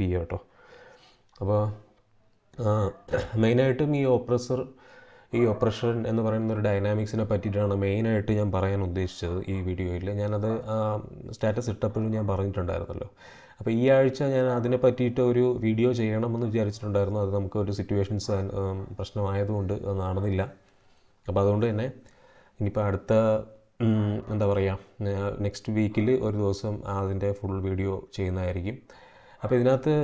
P കേട്ടോ. അപ്പോൾ മെയിനായിട്ടും ഈ ഓപ്രസർ ഈ ഓപ്പറേഷൻ എന്ന് പറയുന്ന ഒരു ഡൈനാമിക്സിനെ പറ്റിയിട്ടാണ് മെയിനായിട്ട് ഞാൻ പറയാൻ ഉദ്ദേശിച്ചത് ഈ വീഡിയോയിൽ. ഞാനത് സ്റ്റാറ്റസ് ഇട്ടപ്പോഴും ഞാൻ പറഞ്ഞിട്ടുണ്ടായിരുന്നല്ലോ. അപ്പോൾ ഈ ആഴ്ച ഞാൻ അതിനെ പറ്റിയിട്ട് ഒരു വീഡിയോ ചെയ്യണമെന്ന് വിചാരിച്ചിട്ടുണ്ടായിരുന്നു. അത് നമുക്ക് ഒരു സിറ്റുവേഷൻസ് പ്രശ്നമായതുകൊണ്ട് നടന്നില്ല. അപ്പോൾ അതുകൊണ്ട് തന്നെ ഇനിയിപ്പോൾ അടുത്ത എന്താ പറയുക നെക്സ്റ്റ് വീക്കിൽ ഒരു ദിവസം അതിന്റെ ഫുൾ വീഡിയോ ചെയ്യുന്നതായിരിക്കും. അപ്പോൾ ഇതിനകത്ത്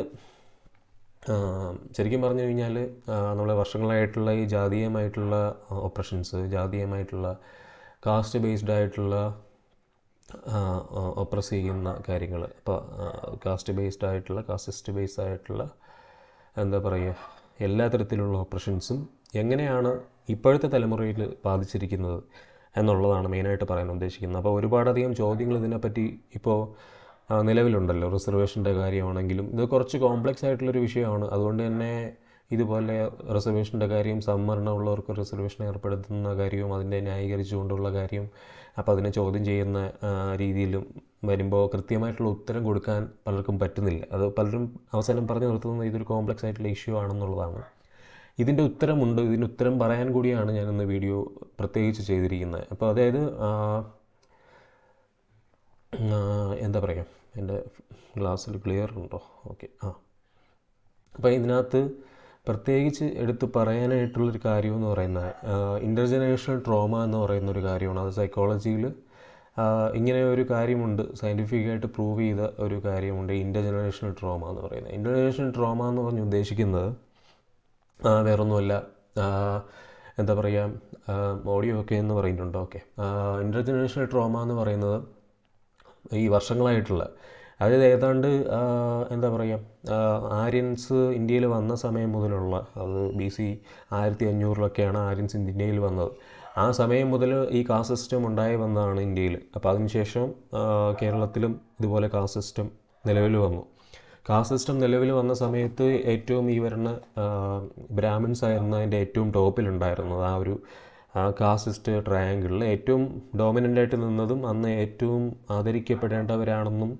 ശരിക്കും പറഞ്ഞു കഴിഞ്ഞാൽ നമ്മളെ വർഷങ്ങളായിട്ടുള്ള ഈ ജാതീയമായിട്ടുള്ള ഓപ്പറേഷൻസ് ജാതീയമായിട്ടുള്ള കാസ്റ്റ് ബേസ്ഡ് ആയിട്ടുള്ള ഒപ്രസ് ചെയ്യുന്ന കാര്യങ്ങൾ ഇപ്പോൾ കാസ്റ്റ് ബേസ്ഡ് ആയിട്ടുള്ള കാസ്റ്റ് ബേസ്ഡ് ആയിട്ടുള്ള എന്താ പറയുക എല്ലാ തരത്തിലുള്ള ഓപ്പറേഷൻസും എങ്ങനെയാണ് ഇപ്പോഴത്തെ തലമുറയിൽ ബാധിച്ചിരിക്കുന്നത് എന്നുള്ളതാണ് മെയിനായിട്ട് പറയാൻ ഉദ്ദേശിക്കുന്നത്. അപ്പോൾ ഒരുപാടധികം ചോദ്യങ്ങൾ ഇതിനെപ്പറ്റി ഇപ്പോൾ നിലവിലുണ്ടല്ലോ. റിസർവേഷന്റെ കാര്യമാണെങ്കിലും ഇത് കുറച്ച് കോംപ്ലക്സ് ആയിട്ടുള്ളൊരു വിഷയമാണ്. അതുകൊണ്ട് തന്നെ ഇതുപോലെ റിസർവേഷന്റെ കാര്യം സംവരണമുള്ളവർക്ക് റിസർവേഷൻ ഏർപ്പെടുത്തുന്ന കാര്യവും അതിനെ ന്യായീകരിച്ചുകൊണ്ടുള്ള കാര്യം അപ്പോൾ അതിനെ ചോദ്യം ചെയ്യുന്ന രീതിയിലും വരുമ്പോൾ കൃത്യമായിട്ടുള്ള ഉത്തരം കൊടുക്കാൻ പലർക്കും പറ്റുന്നില്ല. അത് പലരും അവസാനം പറഞ്ഞു നിർത്തുന്നത് ഇതൊരു കോംപ്ലക്സ് ആയിട്ടുള്ള ഇഷ്യൂ ആണെന്നുള്ളതാണ്. ഇതിന്റെ ഉത്തരമുണ്ട്. ഇതിന് ഉത്തരം പറയാൻ കൂടിയാണ് ഞാൻ വീഡിയോ പ്രത്യേകിച്ച് ചെയ്തിരിക്കുന്നത്. അപ്പോൾ അതായത് എന്താ പറയുക? എന്റെ ഗ്ലാസ്സിൽ ക്ലിയർ ഉണ്ടോ? ഓക്കെ ആ. അപ്പോൾ ഇതിനകത്ത് പ്രത്യേകിച്ച് എടുത്ത് പറയാനായിട്ടുള്ളൊരു കാര്യം എന്ന് പറയുന്നത് ഇന്റർജനറേഷണൽ ട്രോമ എന്ന് പറയുന്ന ഒരു കാര്യമാണ്. അത് സൈക്കോളജിയിൽ ഇങ്ങനെ ഒരു കാര്യമുണ്ട് സയന്റിഫിക്കായിട്ട് പ്രൂവ് ചെയ്ത ഒരു കാര്യമുണ്ട് ഇന്റർജനറേഷണൽ ട്രോമ എന്ന് പറയുന്നത്. ഇന്റർജനറേഷണൽ ട്രോമ എന്ന് പറഞ്ഞ് ഉദ്ദേശിക്കുന്നത് വേറൊന്നുമല്ല എന്താ പറയുക ഓഡിയോ ഒക്കെ എന്ന് പറയുന്നുണ്ട്. ഓക്കെ ഇന്റർജനറേഷണൽ ട്രോമ എന്ന് പറയുന്നത് ഈ വർഷങ്ങളായിട്ടുള്ള. അതായത് ഏതാണ്ട് എന്താ പറയുക ആര്യൻസ് ഇന്ത്യയിൽ വന്ന സമയം മുതലുള്ള അത് ബി സി ആയിരത്തി അഞ്ഞൂറിലൊക്കെയാണ് ആര്യൻസ് ഇന്ത്യയിൽ വന്നത്. ആ സമയം മുതൽ ഈ കാസ്റ്റ് സിസ്റ്റം ഉണ്ടായി വന്നതാണ് ഇന്ത്യയിൽ. അപ്പോൾ അതിനുശേഷം കേരളത്തിലും ഇതുപോലെ കാസ്റ്റ് സിസ്റ്റം നിലവിൽ വന്നു. കാസ്റ്റ് സിസ്റ്റം നിലവിൽ വന്ന സമയത്ത് ഏറ്റവും ഈ വരുന്ന ബ്രാഹ്മിൻസ് ആയിരുന്നു അതിന്റെ ഏറ്റവും ടോപ്പിലുണ്ടായിരുന്നത് ആ ഒരു കാസിസ്റ്റ് ട്രയാങ്കിളിൽ ഏറ്റവും ഡോമിനന്റ് ആയിട്ട് നിന്നതും അന്ന് ഏറ്റവും ആദരിക്കപ്പെടേണ്ടവരാണെന്നും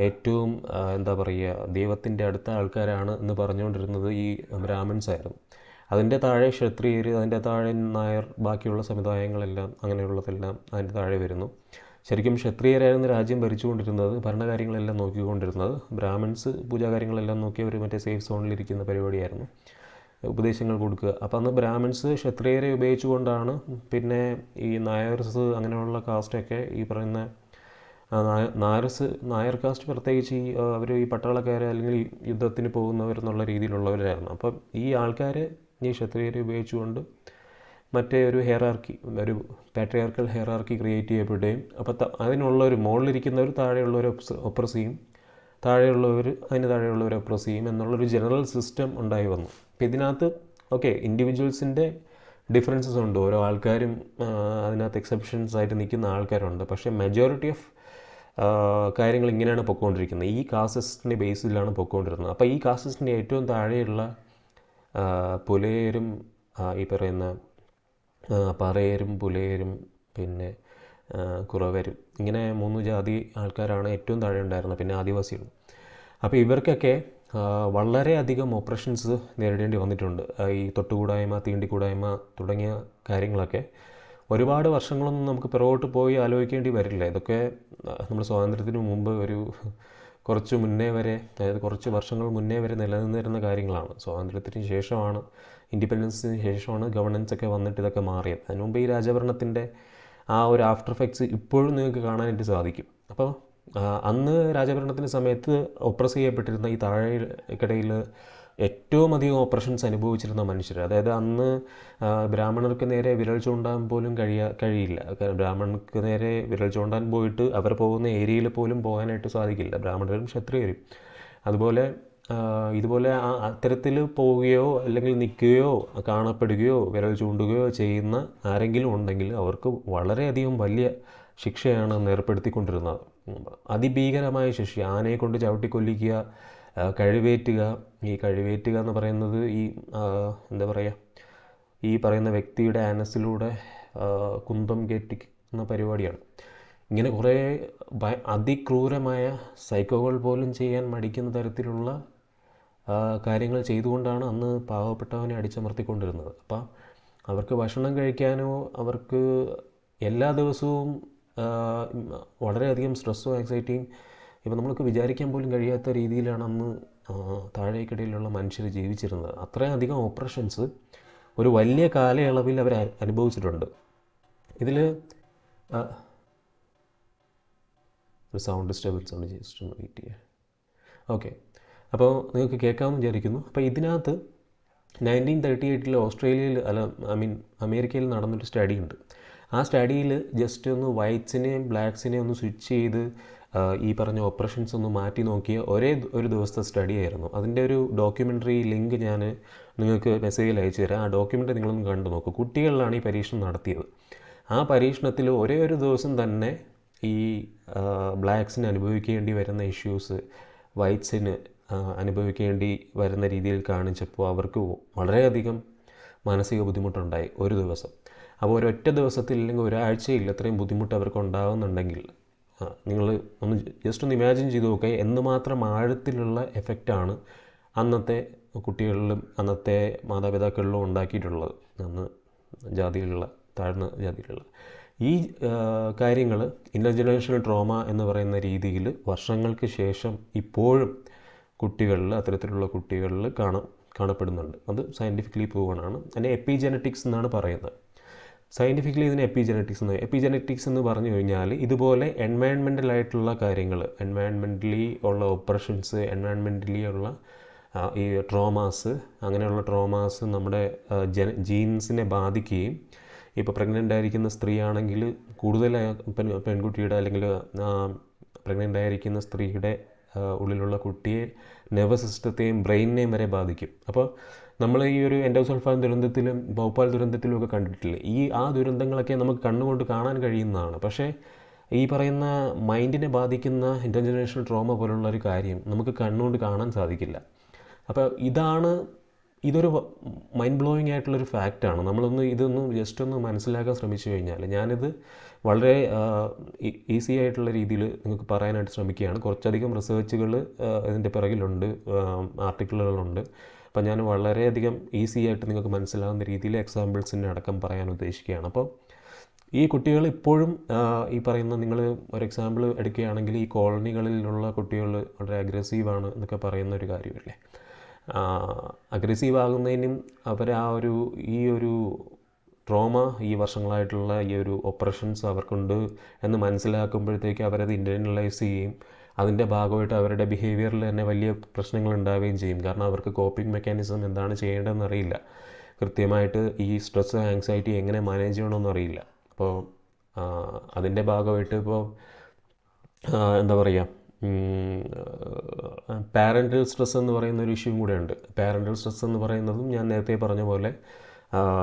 ഏറ്റവും എന്താ പറയുക ദൈവത്തിന്റെ അടുത്ത ആൾക്കാരാണ് എന്ന് പറഞ്ഞുകൊണ്ടിരുന്നത് ഈ ബ്രാഹ്മിൻസ് ആയിരുന്നു അതിന്റെ താഴെ ക്ഷത്രിയർ അതിന്റെ താഴെ നായർ ബാക്കിയുള്ള സമുദായങ്ങളെല്ലാം അങ്ങനെയുള്ളതെല്ലാം അതിന്റെ താഴെ വരുന്നു. ശരിക്കും ക്ഷത്രിയരായിരുന്നു രാജ്യം ഭരിച്ചുകൊണ്ടിരുന്നത് ഭരണകാര്യങ്ങളെല്ലാം നോക്കിക്കൊണ്ടിരുന്നത്. ബ്രാഹ്മിൺസ് പൂജാകാര്യങ്ങളെല്ലാം നോക്കി അവർ മറ്റേ സേഫ് സോണിലിരിക്കുന്ന പരിപാടിയായിരുന്നു. ഉപദേശങ്ങൾ കൊടുക്കുക. അപ്പോൾ അന്ന് ബ്രാഹ്മിൺസ് ക്ഷത്രിയരെ ഉപയോഗിച്ചുകൊണ്ടാണ് പിന്നെ ഈ നായർസ് അങ്ങനെയുള്ള കാസ്റ്റൊക്കെ ഈ പറയുന്ന നായർസ് നായർ കാസ്റ്റ് പ്രത്യേകിച്ച് ഈ അവർ ഈ പട്ടാളക്കാർ അല്ലെങ്കിൽ യുദ്ധത്തിന് പോകുന്നവർ എന്നുള്ള രീതിയിലുള്ളവരായിരുന്നു അപ്പം ഈ ആൾക്കാർ ഈ ക്ഷത്രിയരെ ഉപയോഗിച്ചുകൊണ്ട് മറ്റേ ഒരു ഹെയറാർക്കി ഒരു പാട്രിയാർക്കൽ ഹെയറാർക്കി ക്രിയേറ്റ് ചെയ്യപ്പെടുകയും അപ്പോൾ അതിനുള്ള അതിനുള്ളൊരു മുകളിലിരിക്കുന്നവർ താഴെയുള്ളവർ ഒപ്രസ് ചെയ്യും താഴെയുള്ളവർ അതിന് താഴെയുള്ളവർ ഒപ്രസ് ചെയ്യും എന്നുള്ളൊരു ജനറൽ സിസ്റ്റം ഉണ്ടായി വന്നു. അപ്പോൾ ഇതിനകത്ത് ഓക്കെ ഇൻഡിവിജ്വൽസിന്റെ ഡിഫറൻസസ് ഉണ്ട്. ഓരോ ആൾക്കാരും അതിനകത്ത് എക്സെപ്ഷൻസ് ആയിട്ട് നിൽക്കുന്ന ആൾക്കാരുണ്ട്. പക്ഷേ മെജോറിറ്റി ഓഫ് കാര്യങ്ങൾ ഇങ്ങനെയാണ് പൊയ്ക്കൊണ്ടിരിക്കുന്നത് ഈ കാസസ്റ്റിന്റെ ബേസിലാണ് പൊയ്ക്കൊണ്ടിരുന്നത് അപ്പോൾ ഈ കാസസ്റ്റിന്റെ ഏറ്റവും താഴെയുള്ള പുലയരും ഈ പറയുന്ന പറയരും പുലയരും പിന്നെ കുറവരും ഇങ്ങനെ മൂന്ന് ജാതി ആൾക്കാരാണ് ഏറ്റവും താഴെ ഉണ്ടായിരുന്നത്. പിന്നെ ആദിവാസികളും. അപ്പോൾ ഇവർക്കൊക്കെ വളരെയധികം ഓപ്പറേഷൻസ് നേരിടേണ്ടി വന്നിട്ടുണ്ട്. ഈ തൊട്ടുകൂടായ്മ തീണ്ടിക്കൂടായ്മ തുടങ്ങിയ കാര്യങ്ങളൊക്കെ ഒരുപാട് വർഷങ്ങളൊന്നും നമുക്ക് പിറകോട്ട് പോയി ആലോചിക്കേണ്ടി വരില്ല. ഇതൊക്കെ നമ്മൾ സ്വാതന്ത്ര്യത്തിന് മുമ്പ് ഒരു കുറച്ച് മുന്നേ വരെ അതായത് കുറച്ച് വർഷങ്ങൾ മുന്നേ വരെ നിലനിന്നിരുന്ന കാര്യങ്ങളാണ്. സ്വാതന്ത്ര്യത്തിന് ശേഷമാണ് ഇൻഡിപെൻഡൻസിന് ശേഷമാണ് ഗവർണൻസ് ഒക്കെ വന്നിട്ട് ഇതൊക്കെ മാറിയത്. അതിനുമുമ്പ് ഈ രാജഭരണത്തിന്റെ ആ ഒരു ആഫ്റ്റർ എഫക്ട്സ് ഇപ്പോഴും നിങ്ങൾക്ക് കാണാനായിട്ട് സാധിക്കും. അപ്പോൾ അന്ന് രാജഭരണത്തിന്റെ സമയത്ത് ഒപ്രസ് ചെയ്യപ്പെട്ടിരുന്ന ഈ താഴെക്കിടയിൽ ഏറ്റവും അധികം ഓപ്പറേഷൻസ് അനുഭവിച്ചിരുന്ന മനുഷ്യർ അതായത് അന്ന് ബ്രാഹ്മണർക്ക് നേരെ വിരൽ ചൂണ്ടാൻ പോലും കഴിയാ കഴിയില്ല. ബ്രാഹ്മണർക്ക് നേരെ വിരൽ ചൂണ്ടാൻ പോയിട്ട് അവർ പോകുന്ന ഏരിയയിൽ പോലും പോകാനായിട്ട് സാധിക്കില്ല. ബ്രാഹ്മണരും ക്ഷത്രിയരും. അതുപോലെ ഇതുപോലെ ആ അത്തരത്തിൽ പോവുകയോ അല്ലെങ്കിൽ നിൽക്കുകയോ കാണപ്പെടുകയോ വിരൽ ചൂണ്ടുകയോ ചെയ്യുന്ന ആരെങ്കിലും ഉണ്ടെങ്കിൽ അവർക്ക് വളരെയധികം വലിയ ശിക്ഷയാണ് ഏർപ്പെടുത്തിക്കൊണ്ടിരുന്നത്. അതിഭീകരമായ ശിക്ഷ ആനയെ കൊണ്ട് ചവിട്ടിക്കൊല്ലിക്കുക കഴിവേറ്റുക. ഈ കഴിവേറ്റുക എന്ന് പറയുന്നത് ഈ എന്താ പറയുക ഈ പറയുന്ന വ്യക്തിയുടെ ആനസിലൂടെ കുന്തം കയറ്റിക്കുന്ന പരിപാടിയാണ്. ഇങ്ങനെ കുറേ അതിക്രൂരമായ സൈക്കോകൾ പോലും ചെയ്യാൻ മടിക്കുന്ന തരത്തിലുള്ള കാര്യങ്ങൾ ചെയ്തുകൊണ്ടാണ് അന്ന് പാവപ്പെട്ടവനെ അടിച്ചമർത്തിക്കൊണ്ടിരുന്നത്. അപ്പം അവർക്ക് ഭക്ഷണം കഴിക്കാനോ അവർക്ക് എല്ലാ ദിവസവും വളരെയധികം സ്ട്രെസ്സും ആങ്സൈറ്റിയും ഇപ്പം നമ്മൾക്ക് വിചാരിക്കാൻ പോലും കഴിയാത്ത രീതിയിലാണ് അന്ന് താഴേക്കിടയിലുള്ള മനുഷ്യർ ജീവിച്ചിരുന്നത്. അത്രയധികം ഓപ്പറേഷൻസ് ഒരു വലിയ കാലയളവിൽ അവർ അനുഭവിച്ചിട്ടുണ്ട്. ഇതിൽ ഒരു സൗണ്ട് ഡിസ്റ്റർബൻസ് ഉണ്ട് ജസ്റ്റ് വെയിറ്റ് ചെയ്യുക ഓക്കെ അപ്പോൾ നിങ്ങൾക്ക് കേൾക്കാമെന്ന് വിചാരിക്കുന്നു. അപ്പോൾ ഇതിനകത്ത് നയന്റീൻ തേർട്ടി എയ്റ്റിൽ ഓസ്ട്രേലിയയിൽ അല്ല ഐ മീൻ അമേരിക്കയിൽ നടന്നൊരു സ്റ്റഡി ഉണ്ട്. ആ സ്റ്റഡിയിൽ ജസ്റ്റ് ഒന്ന് വൈറ്റ്സിനെയും ബ്ലാക്സിനെയും ഒന്ന് സ്വിച്ച് ചെയ്ത് ഈ പറഞ്ഞ ഓപ്പറേഷൻസ് ഒന്ന് മാറ്റി നോക്കിയ ഒരേ ഒരു ദിവസത്തെ സ്റ്റഡി ആയിരുന്നു. അതിന്റെ ഒരു ഡോക്യുമെന്ററി ലിങ്ക് ഞാൻ നിങ്ങൾക്ക് മെസ്സേജിൽ അയച്ചു തരാം. ആ ഡോക്യുമെന്ററി നിങ്ങളൊന്ന് കണ്ടു നോക്കൂ. കുട്ടികളിലാണ് ഈ പരീക്ഷണം നടത്തിയത്. ആ പരീക്ഷണത്തിൽ ഒരേ ഒരു ദിവസം തന്നെ ഈ ബ്ലാക്സിന് അനുഭവിക്കേണ്ടി വരുന്ന ഇഷ്യൂസ് വൈറ്റ്സിന് അനുഭവിക്കേണ്ടി വരുന്ന രീതിയിൽ കാണിച്ചപ്പോൾ അവർക്ക് വളരെയധികം മാനസിക ബുദ്ധിമുട്ടുണ്ടായി ഒരു ദിവസം. അപ്പോൾ ഒരൊറ്റ ദിവസത്തിൽ അല്ലെങ്കിൽ ഒരാഴ്ചയിൽ അത്രയും ബുദ്ധിമുട്ട് അവർക്ക് ഉണ്ടാകുന്നുണ്ടെങ്കിൽ നിങ്ങൾ ഒന്ന് ജസ്റ്റ് ഒന്ന് ഇമാജിൻ ചെയ്ത് നോക്കുക എന്തുമാത്രം ആഴത്തിലുള്ള എഫക്റ്റാണ് അന്നത്തെ കുട്ടികളിലും അന്നത്തെ മാതാപിതാക്കളിലും ഉണ്ടാക്കിയിട്ടുള്ളത് അന്ന് ജാതിയിലുള്ള താഴ്ന്ന ജാതിയിലുള്ള. ഈ കാര്യങ്ങൾ ഇന്റർജനറേഷണൽ ട്രോമ എന്ന് പറയുന്ന രീതിയിൽ വർഷങ്ങൾക്ക് ശേഷം ഇപ്പോഴും കുട്ടികളിൽ അത്തരത്തിലുള്ള കുട്ടികളിൽ കാണാം. കാണപ്പെടുന്നുണ്ട്. അത് സയന്റിഫിക്കലി പ്രൂവൺ ആണ്. അതിനെ എപ്പിജനറ്റിക്സ് എന്നാണ് പറയുന്നത്. സയന്റിഫിക്കലി ഇതിന് എപ്പിജനറ്റിക്സ് എന്ന് എപ്പിജനറ്റിക്സ് എന്ന് പറഞ്ഞു കഴിഞ്ഞാൽ ഇതുപോലെ എൻവയൺമെന്റലായിട്ടുള്ള കാര്യങ്ങൾ എൻവയൺമെന്റലി ഉള്ള ഓപ്പറേഷൻസ് എൻവയൺമെന്റലി ഉള്ള ഈ ട്രോമാസ് അങ്ങനെയുള്ള ട്രോമാസ് നമ്മുടെ ജന ജീൻസിനെ ബാധിക്കുകയും ഇപ്പോൾ പ്രഗ്നന്റ് ആയിരിക്കുന്ന സ്ത്രീ ആണെങ്കിൽ കൂടുതൽ പെൺ പെൺകുട്ടിയുടെ അല്ലെങ്കിൽ പ്രഗ്നന്റ് ആയിരിക്കുന്ന സ്ത്രീയുടെ ഉള്ളിലുള്ള കുട്ടിയെ നെർവസ് സിസ്റ്റത്തെയും ബ്രെയിനിനെയും വരെ ബാധിക്കും. അപ്പോൾ നമ്മൾ ഈ ഒരു എൻഡോസൾഫാൻ ദുരന്തത്തിലും ഭോപ്പാൽ ദുരന്തത്തിലും ഒക്കെ കണ്ടിട്ടില്ലേ? ഈ ആ ദുരന്തങ്ങളൊക്കെ നമുക്ക് കണ്ണുകൊണ്ട് കാണാൻ കഴിയുന്നതാണ്. പക്ഷേ ഈ പറയുന്ന മൈൻഡിനെ ബാധിക്കുന്ന ഇന്റർജനറേഷണൽ ട്രോമ പോലുള്ള ഒരു കാര്യം നമുക്ക് കണ്ണുകൊണ്ട് കാണാൻ സാധിക്കില്ല. അപ്പോൾ ഇതാണ് ഇതൊരു മൈൻഡ് ബ്ലോയിങ് ആയിട്ടുള്ളൊരു ഫാക്റ്റാണ് നമ്മളൊന്ന് ഇതൊന്ന് ജസ്റ്റ് ഒന്ന് മനസ്സിലാക്കാൻ ശ്രമിച്ചു കഴിഞ്ഞാൽ ഞാനിത് വളരെ ഈസി ആയിട്ടുള്ള രീതിയിൽ നിങ്ങൾക്ക് പറയാനായിട്ട് ശ്രമിക്കുകയാണ്. കുറച്ചധികം റിസർച്ചുകൾ ഇതിന്റെ പിറകിലുണ്ട് ആർട്ടിക്കിളുകളുണ്ട്. അപ്പം ഞാൻ വളരെയധികം ഈസി ആയിട്ട് നിങ്ങൾക്ക് മനസ്സിലാവുന്ന രീതിയിൽ എക്സാമ്പിൾസിന്റെ അടക്കം പറയാൻ ഉദ്ദേശിക്കുകയാണ്. അപ്പോൾ ഈ കുട്ടികൾ ഇപ്പോഴും ഈ പറയുന്ന നിങ്ങൾ ഒരു എക്സാമ്പിൾ എടുക്കുകയാണെങ്കിൽ ഈ കോളനികളിലുള്ള കുട്ടികൾ വളരെ അഗ്രസീവാണ് എന്നൊക്കെ പറയുന്ന ഒരു കാര്യമല്ലേ? അഗ്രസീവ് ആകുന്നതിനും അവർ ആ ഒരു ഈ ഒരു ട്രോമ ഈ വർഷങ്ങളായിട്ടുള്ള ഈ ഒരു ഓപ്പറേഷൻസ് അവർക്കുണ്ട് എന്ന് മനസ്സിലാക്കുമ്പോഴത്തേക്ക് അവരത് ഇന്റേർണലൈസ് ചെയ്യുകയും അതിന്റെ ഭാഗമായിട്ട് അവരുടെ ബിഹേവിയറിൽ തന്നെ വലിയ പ്രശ്നങ്ങൾ ഉണ്ടാവുകയും ചെയ്യും. കാരണം അവർക്ക് കോപ്പിംഗ് മെക്കാനിസം എന്താണ് ചെയ്യേണ്ടതെന്ന് അറിയില്ല. കൃത്യമായിട്ട് ഈ സ്ട്രെസ് ആങ്സൈറ്റി എങ്ങനെ മാനേജ് ചെയ്യണമെന്ന് അറിയില്ല. അപ്പോൾ അതിന്റെ ഭാഗമായിട്ട് ഇപ്പോൾ എന്താ പറയുക പാരന്റൽ സ്ട്രെസ് എന്ന് പറയുന്ന ഒരു ഇഷ്യൂ കൂടെ ഉണ്ട്. പാരന്റൽ സ്ട്രെസ് എന്ന് പറയുന്നതും ഞാൻ നേരത്തെ പറഞ്ഞ പോലെ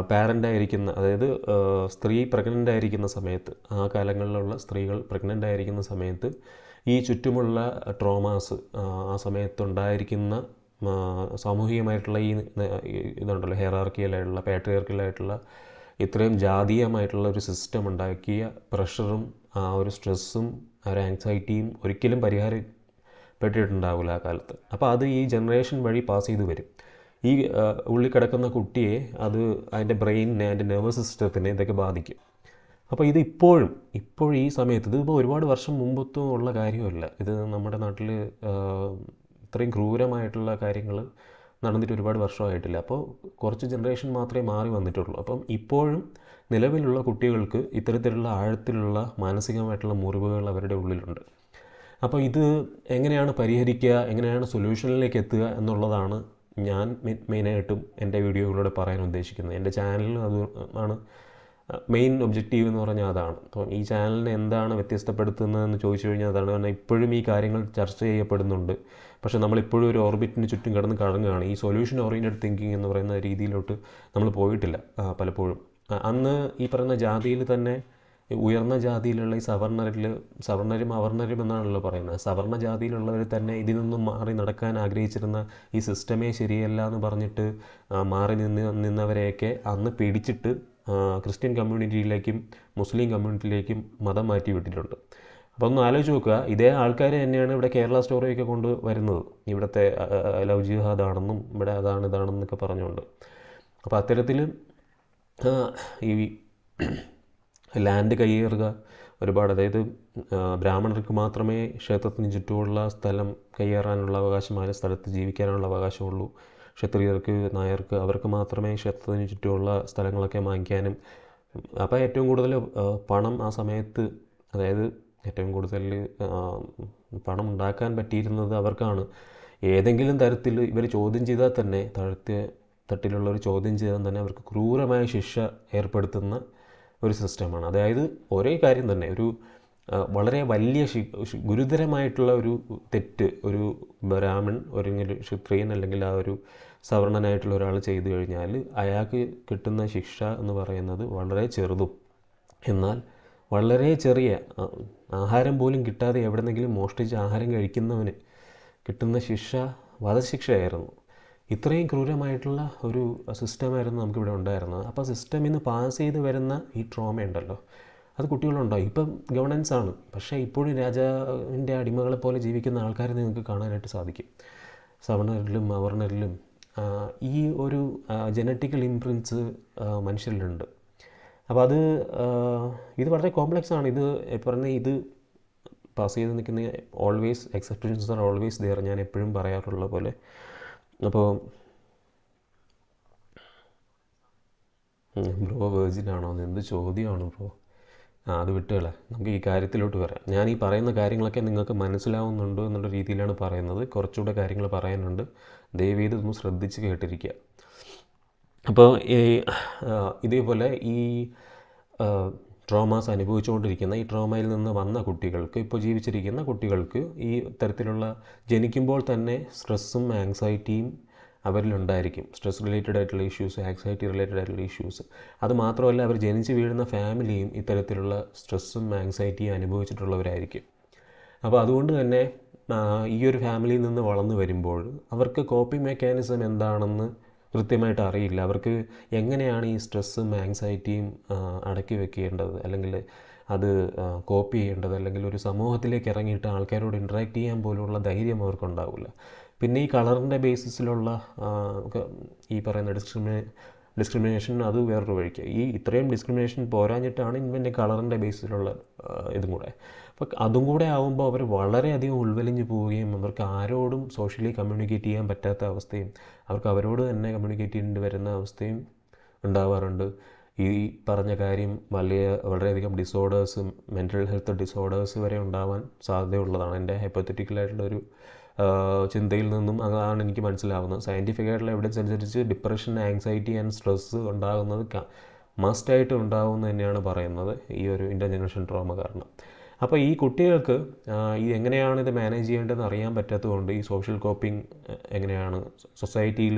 പാരന്റ് ആയിരിക്കുന്ന അതായത് സ്ത്രീ പ്രഗ്നന്റ് ആയിരിക്കുന്ന സമയത്ത് ആ കാലങ്ങളിലുള്ള സ്ത്രീകൾ പ്രഗ്നന്റ് ആയിരിക്കുന്ന സമയത്ത് ഈ ചുറ്റുമുള്ള ട്രോമാസ് ആ സമയത്തുണ്ടായിരിക്കുന്ന സാമൂഹികമായിട്ടുള്ള ഈ ഈ ഇതുണ്ടല്ലോ ഹെയറാർക്കിയലായിട്ടുള്ള പാട്രിയാർക്കിയലായിട്ടുള്ള ഇത്രയും ജാതീയമായിട്ടുള്ള ഒരു സിസ്റ്റം ഉണ്ടാക്കിയ പ്രഷറും ആ ഒരു സ്ട്രെസ്സും ആ ഒരു ആങ്സൈറ്റിയും ഒരിക്കലും പരിഹാരപ്പെട്ടിട്ടുണ്ടാവില്ല ആ കാലത്ത്. അപ്പോൾ അത് ഈ ജനറേഷൻ വഴി പാസ് ചെയ്ത് വരും. ഈ ഉള്ളിൽ കിടക്കുന്ന കുട്ടിയെ അത് അതിന്റെ ബ്രെയിനിനെ അതിന്റെ നെർവസ് സിസ്റ്റത്തിനെ ഇതൊക്കെ ബാധിക്കും. അപ്പോൾ ഇത് ഇപ്പോഴും ഇപ്പോഴും ഈ സമയത്ത് ഇതിപ്പോൾ ഒരുപാട് വർഷം മുമ്പത്തും ഉള്ള കാര്യമല്ല. ഇത് നമ്മുടെ നാട്ടിൽ ഇത്രയും ക്രൂരമായിട്ടുള്ള കാര്യങ്ങൾ നടന്നിട്ട് ഒരുപാട് വർഷമായിട്ടില്ല. അപ്പോൾ കുറച്ച് ജനറേഷൻ മാത്രമേ മാറി വന്നിട്ടുള്ളൂ. അപ്പം ഇപ്പോഴും നിലവിലുള്ള കുട്ടികൾക്ക് ഇത്തരത്തിലുള്ള ആഴത്തിലുള്ള മാനസികമായിട്ടുള്ള മുറിവുകൾ അവരുടെ ഉള്ളിലുണ്ട്. അപ്പോൾ ഇത് എങ്ങനെയാണ് പരിഹരിക്കുക എങ്ങനെയാണ് സൊല്യൂഷനിലേക്ക് എത്തുക എന്നുള്ളതാണ് ഞാൻ മെയിനായിട്ടും എന്റെ വീഡിയോകളിലൂടെ പറയാൻ ഉദ്ദേശിക്കുന്നത് എന്റെ ചാനലിൽ അത് ആണ് മെയിൻ ഒബ്ജക്റ്റീവ് എന്ന് പറഞ്ഞാൽ അതാണ്. അപ്പോൾ ഈ ചാനലിനെ എന്താണ് വ്യത്യസ്തപ്പെടുത്തുന്നതെന്ന് ചോദിച്ചു കഴിഞ്ഞാൽ അതാണ് കാരണം ഇപ്പോഴും ഈ കാര്യങ്ങൾ ചർച്ച ചെയ്യപ്പെടുന്നുണ്ട്. പക്ഷേ നമ്മളിപ്പോഴും ഒരു ഓർബിറ്റിന് ചുറ്റും കിടന്ന് കറങ്ങുകയാണ്. ഈ സൊല്യൂഷൻ ഓറിയന്റഡ് തിങ്കിങ് എന്ന് പറയുന്ന രീതിയിലോട്ട് നമ്മൾ പോയിട്ടില്ല പലപ്പോഴും. അന്ന് ഈ പറയുന്ന ജാതിയിൽ തന്നെ ഉയർന്ന ജാതിയിലുള്ള ഈ സവർണരിൽ സവർണരും അവർണരും എന്നാണല്ലോ പറയുന്നത്. സവർണ ജാതിയിലുള്ളവർ തന്നെ ഇതിൽ നിന്നും മാറി നടക്കാൻ ആഗ്രഹിച്ചിരുന്ന ഈ സിസ്റ്റമേ ശരിയല്ല എന്ന് പറഞ്ഞിട്ട് മാറി നിന്ന് നിന്നവരെയൊക്കെ അന്ന് പിടിച്ചിട്ട് ക്രിസ്ത്യൻ കമ്മ്യൂണിറ്റിയിലേക്കും മുസ്ലിം കമ്മ്യൂണിറ്റിയിലേക്കും മതം മാറ്റി വിട്ടിട്ടുണ്ട് അപ്പോൾ ഒന്ന് ആലോചിച്ച് നോക്കുക. ഇതേ ആൾക്കാർ തന്നെയാണ് ഇവിടെ കേരള സ്റ്റോറിയൊക്കെ കൊണ്ട് വരുന്നത്. ഇവിടുത്തെ ലവ് ജിഹാദാണെന്നും ഇവിടെ അതാണ് ഇതാണെന്നൊക്കെ പറഞ്ഞുകൊണ്ട്. അപ്പോൾ അത്തരത്തിൽ ഈ ലാൻഡ് കയ്യേറുക. ഒരുപാട് അതായത് ബ്രാഹ്മണർക്ക് മാത്രമേ ക്ഷേത്രത്തിന് ചുറ്റുമുള്ള സ്ഥലം കയ്യേറാനുള്ള ആ സ്ഥലത്ത് ജീവിക്കാനുള്ള അവകാശമുള്ളൂ. ക്ഷത്രിയർക്ക് നായർക്ക് അവർക്ക് മാത്രമേ ക്ഷേത്രത്തിന് ചുറ്റുമുള്ള സ്ഥലങ്ങളൊക്കെ വാങ്ങിക്കാനും അപ്പോൾ ഏറ്റവും കൂടുതൽ പണം ആ സമയത്ത് അതായത് ഏറ്റവും കൂടുതൽ പണം ഉണ്ടാക്കാൻ പറ്റിയിരുന്നത് അവർക്കാണ്. ഏതെങ്കിലും തരത്തിൽ ഇവർ ചോദ്യം ചെയ്താൽ തന്നെ താഴത്തെ തട്ടിലുള്ളവർ ചോദ്യം ചെയ്താൽ തന്നെ അവർക്ക് ക്രൂരമായ ശിക്ഷ ഏർപ്പെടുത്തുന്ന ഒരു സിസ്റ്റമാണ്. അതായത് ഒരേ കാര്യം തന്നെ ഒരു വളരെ വലിയ ഗുരുതരമായിട്ടുള്ള ഒരു തെറ്റ് ഒരു ബ്രാഹ്മൺ ഒരു ക്ഷത്രിയൻ അല്ലെങ്കിൽ ആ ഒരു സവർണനായിട്ടുള്ള ഒരാൾ ചെയ്തു കഴിഞ്ഞാൽ അയാൾക്ക് കിട്ടുന്ന ശിക്ഷ എന്ന് പറയുന്നത് വളരെ ചെറുതും. എന്നാൽ വളരെ ചെറിയ ആഹാരം പോലും കിട്ടാതെ എവിടെന്നെങ്കിലും മോഷ്ടിച്ച് ആഹാരം കഴിക്കുന്നവന് കിട്ടുന്ന ശിക്ഷ വധശിക്ഷയായിരുന്നു. ഇത്രയും ക്രൂരമായിട്ടുള്ള ഒരു സിസ്റ്റമായിരുന്നു നമുക്കിവിടെ ഉണ്ടായിരുന്നത്. അപ്പോൾ സിസ്റ്റമിൽ നിന്ന് പാസ് ചെയ്ത് വരുന്ന ഈ ട്രോമ ഉണ്ടല്ലോ. അത് കുട്ടികളുണ്ടോ? ഇപ്പം ഗവർണൻസ് ആണ്. പക്ഷേ ഇപ്പോഴും രാജാവിന്റെ അടിമകളെ പോലെ ജീവിക്കുന്ന ആൾക്കാരെ നിങ്ങൾക്ക് കാണാനായിട്ട് സാധിക്കും. സവർണരിലും അവർണരിലും ഈ ഒരു ജനറ്റിക്കൽ ഇംപ്രിൻസ് മനുഷ്യരിലുണ്ട്. അപ്പോൾ അത് ഇത് വളരെ കോംപ്ലക്സ് ആണ്. ഇത് പറഞ്ഞ ഇത് പാസ് ചെയ്ത് നിൽക്കുന്ന always exceptions are always there ഞാൻ എപ്പോഴും പറയാറുള്ള പോലെ അപ്പോൾ ബ്രോ വേർജിൻ ആണോ എന്ത് ചോദ്യമാണ് ബ്രോ? ആ അത് വിട്ടുകളെ. നമുക്ക് ഈ കാര്യത്തിലോട്ട് വരാം. ഞാൻ ഈ പറയുന്ന കാര്യങ്ങളൊക്കെ നിങ്ങൾക്ക് മനസ്സിലാവുന്നുണ്ടോ എന്നുള്ള രീതിയിലാണ് പറയുന്നത്. കുറച്ചുകൂടെ കാര്യങ്ങൾ പറയാനുണ്ട്. ദയവ് ചെയ്ത് ഒന്ന് ശ്രദ്ധിച്ച് കേട്ടിരിക്കുക. അപ്പോൾ ഈ ഇതേപോലെ ഈ ട്രോമാസ് അനുഭവിച്ചുകൊണ്ടിരിക്കുന്ന ഈ ട്രോമയിൽ നിന്ന് വന്ന കുട്ടികൾക്ക് ഇപ്പോൾ ജീവിച്ചിരിക്കുന്ന കുട്ടികൾക്ക് ഈ തരത്തിലുള്ള ജനിക്കുമ്പോൾ തന്നെ സ്ട്രെസ്സും ആങ്സൈറ്റിയും അവരിലുണ്ടായിരിക്കും. സ്ട്രെസ് റിലേറ്റഡ് ആയിട്ടുള്ള ഇഷ്യൂസ് ആങ്സൈറ്റി റിലേറ്റഡ് ആയിട്ടുള്ള ഇഷ്യൂസ്. അത് മാത്രമല്ല അവർ ജനിച്ച് വീഴുന്ന ഫാമിലിയും ഇത്തരത്തിലുള്ള സ്ട്രെസ്സും ആങ്സൈറ്റിയും അനുഭവിച്ചിട്ടുള്ളവരായിരിക്കും. അപ്പോൾ അതുകൊണ്ട് തന്നെ ഈ ഒരു ഫാമിലിയിൽ നിന്ന് വളർന്നു വരുമ്പോൾ അവർക്ക് കോപ്പിംഗ് മെക്കാനിസം എന്താണെന്ന് കൃത്യമായിട്ട് അറിയില്ല. അവർക്ക് എങ്ങനെയാണ് ഈ സ്ട്രെസ്സും ആങ്സൈറ്റിയും അടക്കി വെക്കേണ്ടത്? അല്ലെങ്കിൽ അത് കോപ്പി ചെയ്യേണ്ടത്? അല്ലെങ്കിൽ ഒരു സമൂഹത്തിലേക്ക് ഇറങ്ങിയിട്ട് ആൾക്കാരോട് ഇൻട്രാക്ട് ചെയ്യാൻ പോലുള്ള ധൈര്യം അവർക്കുണ്ടാവില്ല. പിന്നെ ഈ കളറിന്റെ ബേസിസിലുള്ള ഈ പറയുന്ന ഡിസ്ക്രിമിനേ ഡിസ്ക്രിമിനേഷൻ അത് വേറൊരു വഴിക്ക്. ഈ ഇത്രയും ഡിസ്ക്രിമിനേഷൻ പോരാഞ്ഞിട്ടാണ് ഇവന്റെ കളറിന്റെ ബേസിലുള്ള ഇതും കൂടെ. അപ്പോൾ അതും കൂടെ ആകുമ്പോൾ അവർ വളരെയധികം ഉൾവലിഞ്ഞു പോവുകയും അവർക്ക് ആരോടും സോഷ്യലി കമ്മ്യൂണിക്കേറ്റ് ചെയ്യാൻ പറ്റാത്ത അവസ്ഥയും അവർക്ക് അവരോട് തന്നെ കമ്മ്യൂണിക്കേറ്റ് ചെയ്യേണ്ടി വരുന്ന അവസ്ഥയും ഉണ്ടാവാറുണ്ട്. ഈ പറഞ്ഞ കാര്യം വലിയ വളരെയധികം ഡിസോർഡേഴ്സ് മെന്റൽ ഹെൽത്ത് ഡിസോർഡേഴ്സ് വരെ ഉണ്ടാവാൻ സാധ്യതയുള്ളതാണ്. എന്റെ ഹൈപ്പത്തറ്റിക്കലായിട്ടുള്ളൊരു ചിന്തയിൽ നിന്നും അതാണ് എനിക്ക് മനസ്സിലാവുന്നത്. സയന്റിഫിക് ആയിട്ടുള്ള എവിഡൻസ് അനുസരിച്ച് ഡിപ്രഷൻ ആങ്സൈറ്റി ആൻഡ് സ്ട്രെസ്സ് ഉണ്ടാകുന്നത് മസ്റ്റായിട്ട് ഉണ്ടാകുമെന്ന് തന്നെയാണ് പറയുന്നത് ഈ ഒരു ഇന്റർജനറേഷൻ ട്രോമ കാരണം. അപ്പോൾ ഈ കുട്ടികൾക്ക് ഇത് എങ്ങനെയാണ് ഇത് മാനേജ് ചെയ്യേണ്ടതെന്ന് അറിയാൻ പറ്റാത്തതുകൊണ്ട് ഈ സോഷ്യൽ കോപ്പിംഗ് എങ്ങനെയാണ് സൊസൈറ്റിയിൽ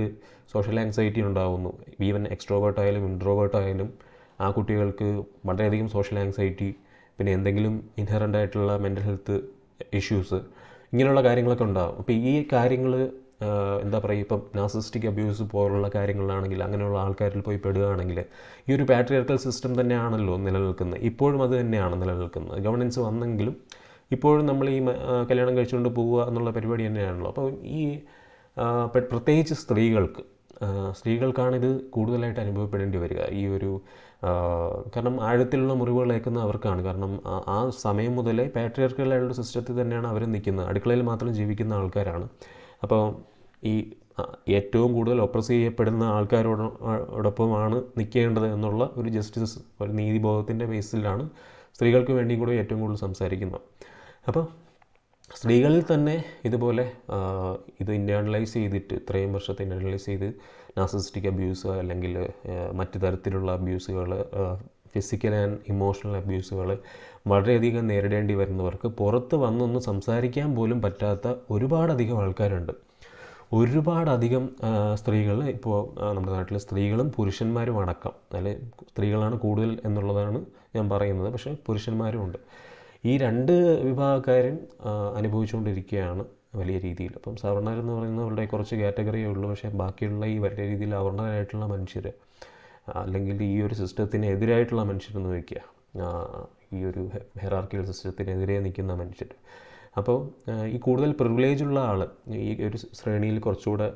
സോഷ്യൽ ആങ്സൈറ്റി ഉണ്ടാകുന്നു ഈവൻ എക്സ്ട്രോവേർട്ട് ആയാലും ഇൻട്രോവേർട്ട് ആയാലും ആ കുട്ടികൾക്ക് വളരെയധികം സോഷ്യൽ ആങ്സൈറ്റി പിന്നെ എന്തെങ്കിലും ഇൻഹറന്റ് ആയിട്ടുള്ള മെന്റൽ ഹെൽത്ത് ഇഷ്യൂസ് ഇങ്ങനെയുള്ള കാര്യങ്ങളൊക്കെ ഉണ്ടാകും അപ്പോൾ ഈ കാര്യങ്ങൾ എന്താ പറയുക ഇപ്പം നാസിസ്റ്റിക് അബ്യൂസ് പോലുള്ള കാര്യങ്ങളിലാണെങ്കിൽ അങ്ങനെയുള്ള ആൾക്കാരിൽ പോയി പെടുകയാണെങ്കിൽ ഈ ഒരു പാട്രിയാർക്കൽ സിസ്റ്റം തന്നെയാണല്ലോ നിലനിൽക്കുന്നത്. ഇപ്പോഴും അത് തന്നെയാണ് നിലനിൽക്കുന്നത്. ഗവർണൻസ് വന്നെങ്കിലും ഇപ്പോഴും നമ്മൾ ഈ കല്യാണം കഴിച്ചുകൊണ്ട് പോവുക എന്നുള്ള പരിപാടി തന്നെയാണല്ലോ. അപ്പോൾ ഈ പ്രത്യേകിച്ച് സ്ത്രീകൾക്ക് സ്ത്രീകൾക്കാണ് ഇത് കൂടുതലായിട്ട് അനുഭവപ്പെടേണ്ടി വരിക. ഈ ഒരു കാരണം ആഴത്തിലുള്ള മുറിവുകൾ ഏൽക്കുന്ന അവർക്കാണ്. കാരണം ആ സമയം മുതലേ പാട്രിയർക്കലായിട്ടുള്ള സിസ്റ്റത്തിൽ തന്നെയാണ് അവർ നിൽക്കുന്നത്. അടുക്കളയിൽ മാത്രം ജീവിക്കുന്ന ആൾക്കാരാണ്. അപ്പോൾ ഈ ഏറ്റവും കൂടുതൽ ഒപ്രസ് ചെയ്യപ്പെടുന്ന ആൾക്കാരോടൊപ്പമാണ് നിൽക്കേണ്ടത് എന്നുള്ള ഒരു ജസ്റ്റിസ് ഒരു നീതിബോധത്തിന്റെ ബേസിലാണ് സ്ത്രീകൾക്ക് വേണ്ടി കൂടെ ഏറ്റവും കൂടുതൽ സംസാരിക്കുന്നത്. അപ്പോൾ സ്ത്രീകളിൽ തന്നെ ഇതുപോലെ ഇത് ഇന്റേണലൈസ് ചെയ്തിട്ട് ഇത്രയും വർഷത്തെ ഇന്റേണലൈസ് ചെയ്ത് നാസിസ്റ്റിക് അബ്യൂസ് അല്ലെങ്കിൽ മറ്റു തരത്തിലുള്ള അബ്യൂസുകൾ ഫിസിക്കൽ ആൻഡ് ഇമോഷണൽ അബ്യൂസുകൾ വളരെയധികം നേരിടേണ്ടി വരുന്നവർക്ക് പുറത്ത് വന്നൊന്ന് സംസാരിക്കാൻ പോലും പറ്റാത്ത ഒരുപാടധികം ആൾക്കാരുണ്ട്. ഒരുപാടധികം സ്ത്രീകൾ ഇപ്പോൾ നമ്മുടെ നാട്ടിൽ സ്ത്രീകളും പുരുഷന്മാരും അടക്കം. അതിൽ സ്ത്രീകളാണ് കൂടുതൽ എന്നുള്ളതാണ് ഞാൻ പറയുന്നത്. പക്ഷേ പുരുഷന്മാരും ഉണ്ട്. ഈ രണ്ട് വിഭാഗക്കാരും അനുഭവിച്ചുകൊണ്ടിരിക്കുകയാണ് വലിയ രീതിയിൽ. അപ്പം സവർണർ എന്ന് പറയുന്നവരുടെ കുറച്ച് കാറ്റഗറിയേ ഉള്ളൂ. പക്ഷേ ബാക്കിയുള്ള ഈ വലിയ രീതിയിൽ അവർണരായിട്ടുള്ള മനുഷ്യർ അല്ലെങ്കിൽ ഈ ഒരു സിസ്റ്റത്തിന് എതിരായിട്ടുള്ള മനുഷ്യരെന്ന് വയ്ക്കുക. ഈ ഒരു ഹെറാർക്കിയൽ സിസ്റ്റത്തിനെതിരെ നിൽക്കുന്ന മനുഷ്യർ അപ്പോൾ ഈ കൂടുതൽ പ്രിവിലേജ് ഉള്ള ആൾ ഈ ഒരു ശ്രേണിയിൽ കുറച്ചുകൂടെ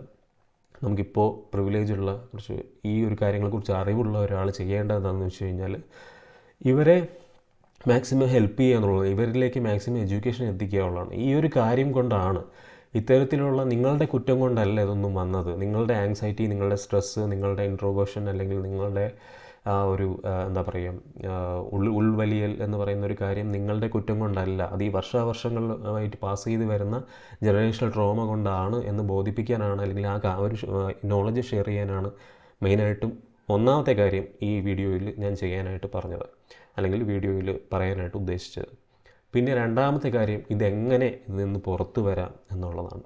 നമുക്കിപ്പോൾ പ്രിവിലേജ് ഉള്ള കുറച്ച് ഈ ഒരു കാര്യങ്ങളെക്കുറിച്ച് അറിവുള്ള ഒരാൾ ചെയ്യേണ്ടത് എന്താണെന്ന് വെച്ച് കഴിഞ്ഞാൽ ഇവരെ മാക്സിമം ഹെൽപ്പ് ചെയ്യുക എന്നുള്ളത് ഇവരിലേക്ക് മാക്സിമം എഡ്യൂക്കേഷൻ എത്തിക്കുക എന്നുള്ളതാണ് ഈ ഒരു കാര്യം കൊണ്ടാണ് ഇത്തരത്തിലുള്ള നിങ്ങളുടെ കുറ്റം കൊണ്ടല്ല ഇതൊന്നും വന്നത്. നിങ്ങളുടെ ആങ്സൈറ്റി നിങ്ങളുടെ സ്ട്രെസ്സ് നിങ്ങളുടെ ഇൻട്രോവേഷൻ അല്ലെങ്കിൽ നിങ്ങളുടെ ആ ഒരു എന്താ പറയുക ഉൾ ഉൾവലിയൽ എന്ന് പറയുന്ന ഒരു കാര്യം നിങ്ങളുടെ കുറ്റം കൊണ്ടല്ല. അത് ഈ വർഷാവർഷങ്ങളായിട്ട് പാസ് ചെയ്ത് വരുന്ന ജനറേഷണൽ ട്രോമ കൊണ്ടാണ് എന്ന് ബോധിപ്പിക്കാനാണ് അല്ലെങ്കിൽ ആ ഒരു നോളജ് ഷെയർ ചെയ്യാനാണ് മെയിനായിട്ടും ഒന്നാമത്തെ കാര്യം ഈ വീഡിയോയിൽ ഞാൻ ചെയ്യാനായിട്ട് പറഞ്ഞത്. അല്ലെങ്കിൽ വീഡിയോയിൽ പറയാനായിട്ട് ഉദ്ദേശിച്ചത്. പിന്നെ രണ്ടാമത്തെ കാര്യം ഇതെങ്ങനെ ഇതിൽ നിന്ന് പുറത്തു വരാം എന്നുള്ളതാണ്.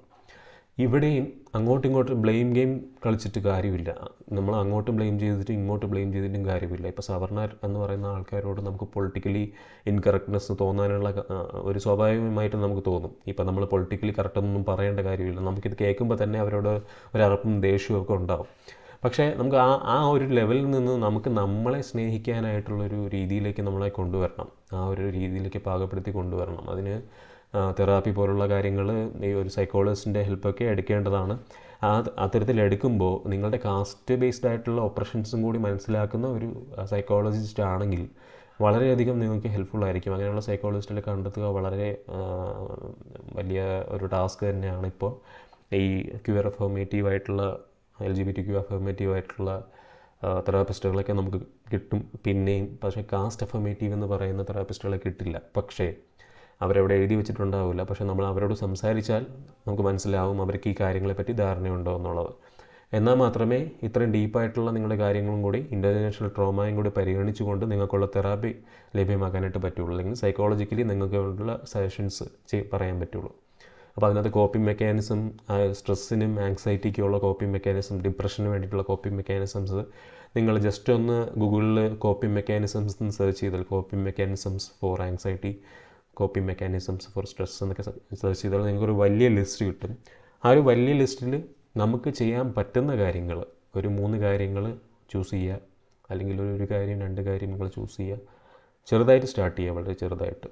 ഇവിടെയും അങ്ങോട്ടും ഇങ്ങോട്ടും ബ്ലെയിം ഗെയിം കളിച്ചിട്ട് കാര്യമില്ല. നമ്മൾ അങ്ങോട്ട് ബ്ലെയിം ചെയ്തിട്ട് ഇങ്ങോട്ട് ബ്ലെയിം ചെയ്തിട്ടും കാര്യമില്ല. ഇപ്പോൾ സവർണർ എന്ന് പറയുന്ന ആൾക്കാരോട് നമുക്ക് പൊളിറ്റിക്കലി ഇൻകറക്റ്റ്നെസ് തോന്നാനുള്ള ഒരു സ്വാഭാവികമായിട്ട് നമുക്ക് തോന്നും. ഇപ്പോൾ നമ്മൾ പൊളിറ്റിക്കലി കറക്റ്റൊന്നും പറയേണ്ട കാര്യമില്ല. നമുക്കിത് കേൾക്കുമ്പോൾ തന്നെ അവരോട് ഒരു അറപ്പും ദേഷ്യവും ഉണ്ടാവും. പക്ഷേ നമുക്ക് ആ ആ ഒരു ലെവലിൽ നിന്ന് നമുക്ക് നമ്മളെ സ്നേഹിക്കാനായിട്ടുള്ളൊരു രീതിയിലേക്ക് നമ്മളെ കൊണ്ടുവരണം. ആ ഒരു രീതിയിലേക്ക് പാകപ്പെടുത്തി കൊണ്ടുവരണം. അതിന് തെറാപ്പി പോലുള്ള കാര്യങ്ങൾ ഈ ഒരു സൈക്കോളജിസ്റ്റിന്റെ ഹെൽപ്പൊക്കെ എടുക്കേണ്ടതാണ്. ആ അത്തരത്തിൽ എടുക്കുമ്പോൾ നിങ്ങളുടെ കാസ്റ്റ് ബേസ്ഡ് ആയിട്ടുള്ള ഓപ്പറേഷൻസും കൂടി മനസ്സിലാക്കുന്ന ഒരു സൈക്കോളജിസ്റ്റ് ആണെങ്കിൽ വളരെയധികം നിങ്ങൾക്ക് ഹെൽപ്ഫുൾ ആയിരിക്കും. അങ്ങനെയുള്ള സൈക്കോളജിസ്റ്റിനെ കണ്ടെത്തുക വളരെ വലിയ ഒരു ടാസ്ക് തന്നെയാണ് ഇപ്പോൾ. ഈ ക്യൂർ അഫോമേറ്റീവ് ആയിട്ടുള്ള L G B T Q affirmative ആയിട്ടുള്ള തെറാപ്പിസ്റ്റുകളൊക്കെ നമുക്ക് കിട്ടും. പിന്നെയും പക്ഷേ കാസ്റ്റ് അഫോമേറ്റീവ് എന്ന് പറയുന്ന തെറാപ്പിസ്റ്റുകളെ കിട്ടില്ല. പക്ഷേ അവരവിടെ എഴുതി വെച്ചിട്ടുണ്ടാവില്ല. പക്ഷേ നമ്മൾ അവരോട് സംസാരിച്ചാൽ നമുക്ക് മനസ്സിലാവും അവർക്ക് ഈ കാര്യങ്ങളെപ്പറ്റി ധാരണയുണ്ടോ എന്നുള്ളത്. എന്നാൽ മാത്രമേ ഇത്രയും ഡീപ്പായിട്ടുള്ള നിങ്ങളുടെ കാര്യങ്ങളും കൂടി ഇന്റർനാഷണൽ ട്രോമയും കൂടി പരിഗണിച്ചുകൊണ്ട് നിങ്ങൾക്കുള്ള തെറാപ്പി ലഭ്യമാക്കാനായിട്ട് പറ്റുള്ളൂ. അല്ലെങ്കിൽ സൈക്കോളജിക്കലി നിങ്ങൾക്ക് വേണ്ടിയുള്ള സജഷൻസ് പറയാൻ പറ്റുള്ളൂ. അപ്പോൾ അതിനകത്ത് കോപ്പിംഗ് മെക്കാനിസം സ്ട്രെസ്സിനും ആങ്സൈറ്റിക്കുള്ള കോപ്പിംഗ് മെക്കാനിസം ഡിപ്രഷന് വേണ്ടിയിട്ടുള്ള കോപ്പിംഗ് മെക്കാനിസംസ് നിങ്ങൾ ജസ്റ്റ് ഒന്ന് ഗൂഗിളിൽ കോപ്പിംഗ് മെക്കാനിസംസ് സെർച്ച് ചെയ്താൽ coping mechanisms for anxiety coping mechanisms for stress എന്നൊക്കെ സെർച്ച് ചെയ്താൽ നിങ്ങൾക്കൊരു വലിയ ലിസ്റ്റ് കിട്ടും. ആ ഒരു വലിയ ലിസ്റ്റിൽ നമുക്ക് ചെയ്യാൻ പറ്റുന്ന കാര്യങ്ങൾ ഒരു മൂന്ന് കാര്യങ്ങൾ ചൂസ് ചെയ്യുക അല്ലെങ്കിൽ ഒരു കാര്യം രണ്ട് കാര്യം നിങ്ങൾ ചൂസ് ചെയ്യുക ചെറുതായിട്ട് സ്റ്റാർട്ട് ചെയ്യുക വളരെ ചെറുതായിട്ട്.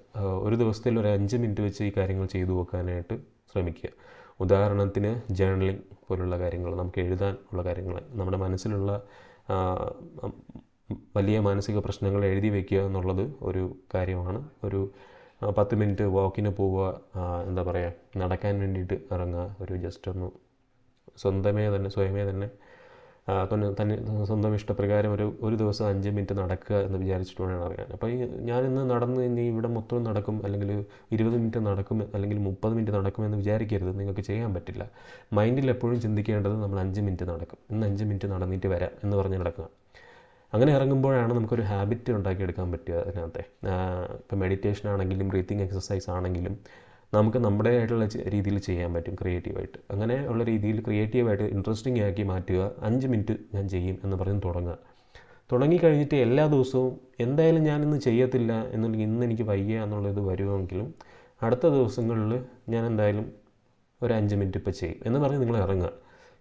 ഒരു ദിവസത്തിൽ ഒരു അഞ്ച് മിനിറ്റ് വെച്ച് ഈ കാര്യങ്ങൾ ചെയ്തു നോക്കാനായിട്ട് ശ്രമിക്കുക. ഉദാഹരണത്തിന് ജേർണലിംഗ് പോലുള്ള കാര്യങ്ങൾ നമുക്ക് എഴുതാൻ ഉള്ള കാര്യങ്ങൾ നമ്മുടെ മനസ്സിലുള്ള വലിയ മാനസിക പ്രശ്നങ്ങൾ എഴുതി വയ്ക്കുക എന്നുള്ളത് ഒരു കാര്യമാണ്. ഒരു പത്ത് മിനിറ്റ് വാക്കിന് പോവുക എന്താ പറയുക നടക്കാൻ വേണ്ടിയിട്ട് ഇറങ്ങുക ഒരു ജസ്റ്റ് ഒന്ന് സ്വന്തമേ തന്നെ സ്വയമേ തന്നെ. തന്നെ സ്വന്തം ഇഷ്ടപ്രകാരം ഒരു ഒരു ദിവസം അഞ്ച് മിനിറ്റ് നടക്കുക എന്ന് വിചാരിച്ചിട്ട് വേണം ഇറങ്ങാൻ അപ്പോൾ ഈ ഞാനിന്ന് നടന്ന് ഇനി ഇവിടെ മൊത്തം നടക്കും അല്ലെങ്കിൽ ഇരുപത് മിനിറ്റ് നടക്കും അല്ലെങ്കിൽ മുപ്പത് മിനിറ്റ് നടക്കും എന്ന് വിചാരിക്കരുത്. നിങ്ങൾക്ക് ചെയ്യാൻ പറ്റില്ല. മൈൻഡിൽ എപ്പോഴും ചിന്തിക്കേണ്ടത് നമ്മൾ അഞ്ച് മിനിറ്റ് നടക്കും. ഇന്ന് അഞ്ച് മിനിറ്റ് നടന്നിട്ട് വരാം എന്ന് പറഞ്ഞ് നടക്കുക. അങ്ങനെ ഇറങ്ങുമ്പോഴാണ് നമുക്കൊരു ഹാബിറ്റ് ഉണ്ടാക്കിയെടുക്കാൻ പറ്റുക അതിനകത്തെ. ഇപ്പോൾ മെഡിറ്റേഷൻ ആണെങ്കിലും ബ്രീത്തിങ് എക്സസൈസ് ആണെങ്കിലും നമുക്ക് നമ്മുടേതായിട്ടുള്ള രീതിയിൽ ചെയ്യാൻ പറ്റും ക്രിയേറ്റീവായിട്ട് അങ്ങനെ ഉള്ള രീതിയിൽ ക്രിയേറ്റീവായിട്ട് ഇൻട്രസ്റ്റിംഗ് ആക്കി മാറ്റുക. അഞ്ച് മിനിറ്റ് ഞാൻ ചെയ്യും എന്ന് പറഞ്ഞ് തുടങ്ങുക. തുടങ്ങിക്കഴിഞ്ഞിട്ട് എല്ലാ ദിവസവും എന്തായാലും ഞാനിന്ന് ചെയ്യത്തില്ല എന്നുണ്ടെങ്കിൽ ഇന്ന് എനിക്ക് വയ്യ എന്നുള്ളത് വരുമെങ്കിലും അടുത്ത ദിവസങ്ങളിൽ ഞാൻ എന്തായാലും ഒരു അഞ്ച് മിനിറ്റ് ഇപ്പോൾ ചെയ്യും എന്ന് പറഞ്ഞ് നിങ്ങൾ ഇറങ്ങുക.